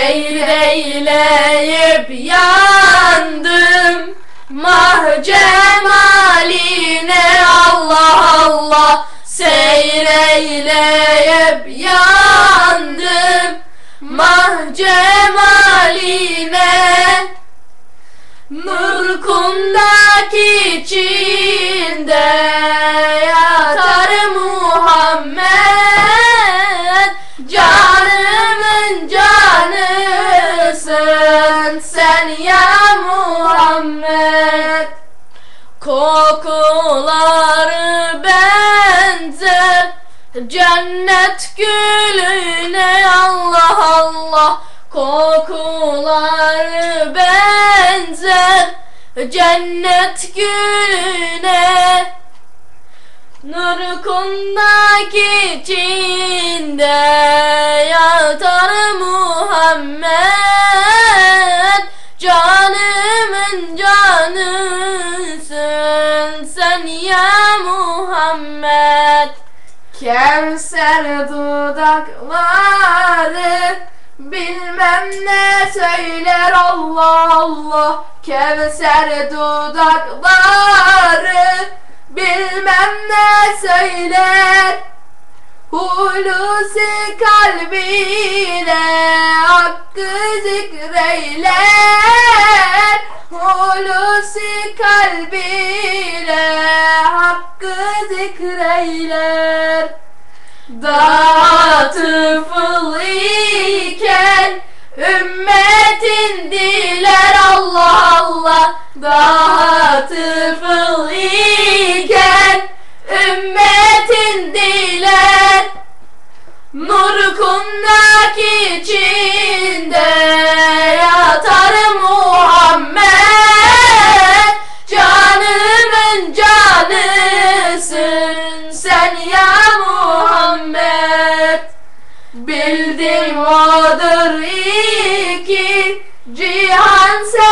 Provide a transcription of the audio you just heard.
Seyreyleyip yandım Mah cemaline Allah Allah. Seyreyleyip yandım Mah cemaline Kokuları benzer. Cennet gülüne Allah Allah. Kokuları benzer. Cennet gülüne. Nur kundak içinde sen ya Muhammed. Kevser dudakları Bilmem ne söyler Allah Allah. Kevser dudakları Bilmem ne söyler. Hulusi kalbiyle Hakkı zikreyler Hulusi kalbiyle Hakkı zikreyler Daha tıfıl iken Ümmetin diler Allah Allah Daha tıfıl iken Ümmetin diler Nur kundak içinde yatar Bildim odur iki cihan serveri